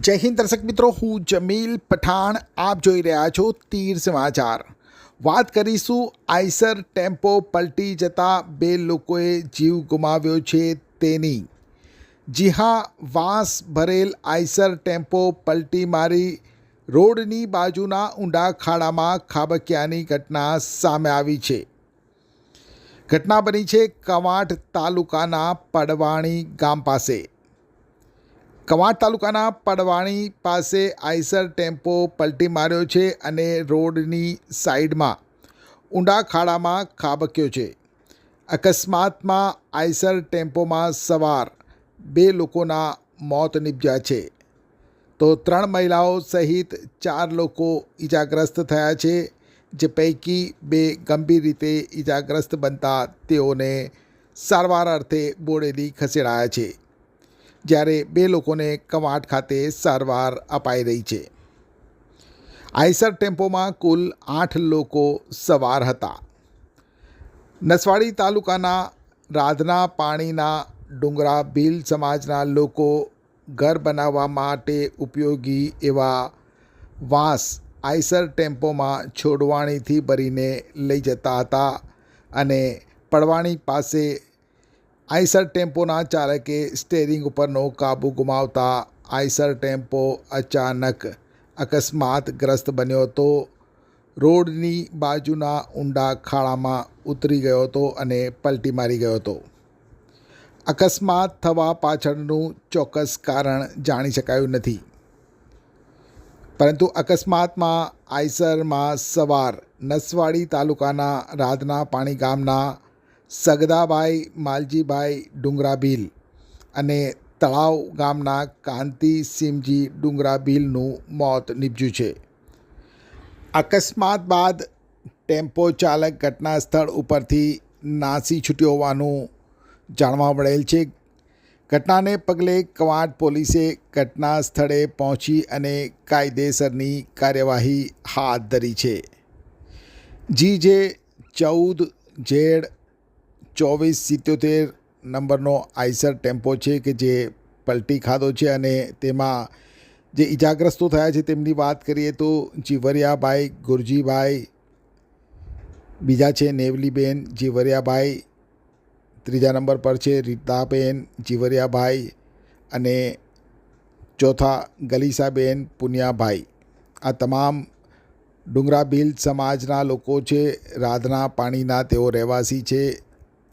જય હિન્દ દર્શક મિત્રો, હું જમીલ પઠાણ. આપ જોઈ રહ્યા છો તીર સમાચાર. વાત કરીશું આઈસર ટેમ્પો પલટી જતા બે લોકોએ જીવ ગુમાવ્યો છે તેની. જી હા, વાંસ ભરેલ આઈસર ટેમ્પો પલટી મારી રોડની બાજુના ઊંડા ખાડામાં ખાબક્યાની ઘટના સામે આવી છે. ઘટના બની છે કવાંટ તાલુકાના પડવાણી ગામ પાસે. કવાંટ તાલુકાના પડવાણી પાસે આઈસર ટેમ્પો પલટી માર્યો છે અને રોડની સાઈડમાં ઊંડા ખાડામાં ખાબક્યો છે. અકસ્માતમાં આઈસર ટેમ્પોમાં સવાર બે લોકોના મોત નીપજ્યા છે. તો ત્રણ મહિલાઓ સહિત ચાર લોકો ઈજાગ્રસ્ત થયા છે, જે પૈકી બે ગંભીર રીતે ઈજાગ્રસ્ત બનતા તેઓને સારવાર અર્થે બોડેલી ખસેડાયા છે. જ્યારે બે લોકોને કવાંટ ખાતે સારવાર અપાઈ રહી છે. આઈસર ટેમ્પોમાં કુલ આઠ લોકો સવાર હતા. નસવાડી તાલુકાના રાધના પાણીના ડુંગરા ભીલ સમાજના લોકો ઘર બનાવવા માટે ઉપયોગી એવા વાંસ આઈસર ટેમ્પોમાં છોડવાણીથી ભરીને લઈ જતા હતા અને પડવાણી પાસે આઈસર ટેમ્પોના ચાલકે સ્ટેરિંગ ઉપરનો કાબુ ગુમાવતા આઈસર ટેમ્પો અચાનક અકસ્માતગ્રસ્ત બન્યો હતો. રોડની બાજુના ઊંડા ખાડામાં ઉતરી ગયો હતો અને પલટી મારી ગયો હતો. અકસ્માત થવા પાછળનું ચોક્કસ કારણ જાણી શકાયું નથી. પરંતુ અકસ્માતમાં આઈસરમાં સવાર નસવાડી તાલુકાના રાધના પાણી ગામના સગદાભાઈ માલજીભાઈ ડુંગરાભીલ અને તળાવ ગામના કાંતિ સિમજી ડુંગરાભીલનું મોત નીપજ્યું છે. અકસ્માત બાદ ટેમ્પો ચાલક ઘટના સ્થળ ઉપરથી નાસી છૂટ્યો હોવાનું જાણવા મળેલ છે. ઘટનાને પગલે કવાંટ પોલીસે ઘટના સ્થળે પહોંચી અને કાયદેસરની કાર્યવાહી હાથ ધરી છે. જી જે ચૌદ ઝેડ ચોવીસ સિત્યોતેર નંબરનો આઈસર ટેમ્પો છે કે જે પલટી ખાધો છે અને તેમાં જે ઈજાગ્રસ્તો થયા છે તેમની વાત કરીએ તો જીવરિયાભાઈ ગુરજીભાઈ, બીજા છે નેવલીબેન જીવરિયાભાઈ ત્રીજા નંબર પર છે રીતાબેન જીવરિયાભાઈ અને ચોથા ગલીસાબેન પુનિયાભાઈ. આ તમામ ડુંગરા ભીલ સમાજના લોકો છે, રાધના પાણીના તેઓ રહેવાસી છે.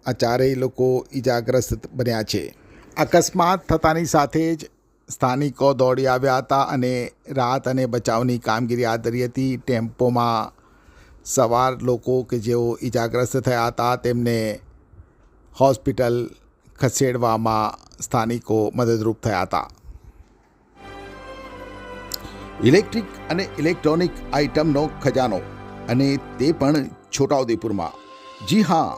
આ ચારેય લોકો ઈજાગ્રસ્ત બન્યા છે. અકસ્માત થતાની સાથે જ સ્થાનિકો દોડી આવ્યા હતા અને રાહત અને બચાવની કામગીરી હાથ ધરી હતી. ટેમ્પોમાં સવાર લોકો કે જેઓ ઈજાગ્રસ્ત થયા હતા તેમને હોસ્પિટલ ખસેડવામાં સ્થાનિકો મદદરૂપ થયા હતા. ઇલેક્ટ્રિક અને ઇલેક્ટ્રોનિક આઇટમનો ખજાનો અને તે પણ છોટાઉદેપુરમાં. જી હા